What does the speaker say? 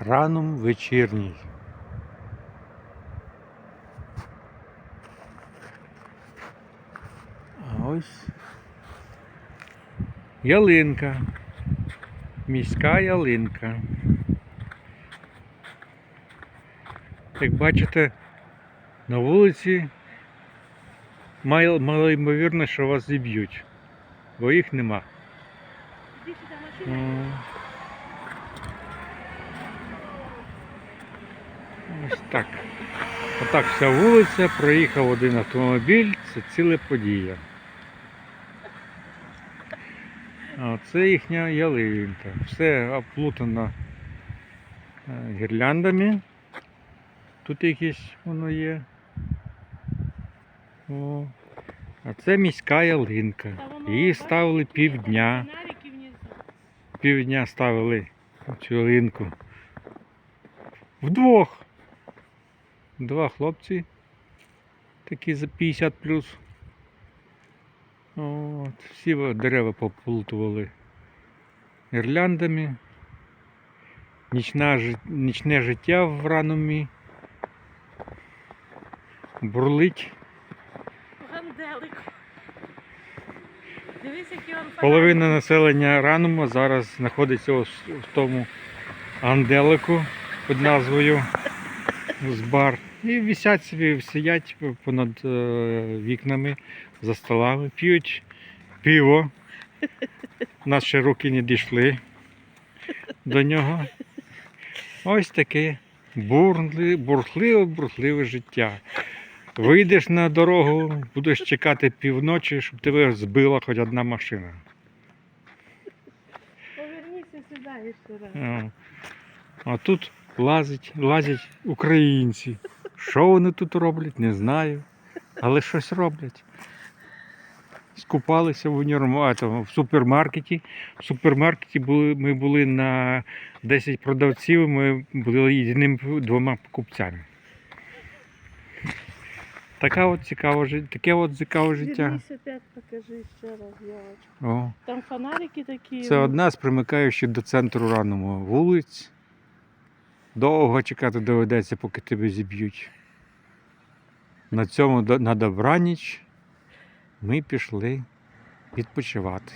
Ранум вечірній. А ось ялинка. Міська ялинка. Як бачите, на вулиці мало, мало ймовірно, що вас зіб'ють, бо їх нема. Іди сюди, машина. М. Ось так. Отак вся вулиця, проїхав один автомобіль, це ціла подія. А це їхня ялинка. Все оплутано е, гірляндами. Тут якесь воно є. О. А це міська ялинка. Її ставили півдня. півдня ставили цю ялинку. Вдвох. Два хлопці. Такі за 50 плюс. От, всі дерева поплутували гірляндами. Нічна, нічне життя в ранумі. Бурлить. Ганделик. Дивись, які он Половина населення ранума зараз знаходиться в тому анделику під назвою Збар. І висять собі, сидять понад е, вікнами за столами, п'ють пиво. У нас ще руки не дійшли до нього. Ось таке бурли, бурхливе, бурхливе життя. Вийдеш на дорогу, будеш чекати півночі, щоб тебе збила хоч одна машина. Поверніться сюди ще раз. А тут лазять, лазять українці. Що вони тут роблять, не знаю. Але щось роблять. Скупалися в універма- в супермаркеті. В супермаркеті були, ми були на 10 продавців, ми були єдиними двома покупцями. Така от цікава, таке от цікаве життя. Опять покажи ще раз, О. Там фонарики такі. Це одна з примикаючих до центру раному вулиць. Довго чекати доведеться, поки тебе зіб'ють. На цьому на добраніч ми пішли відпочивати.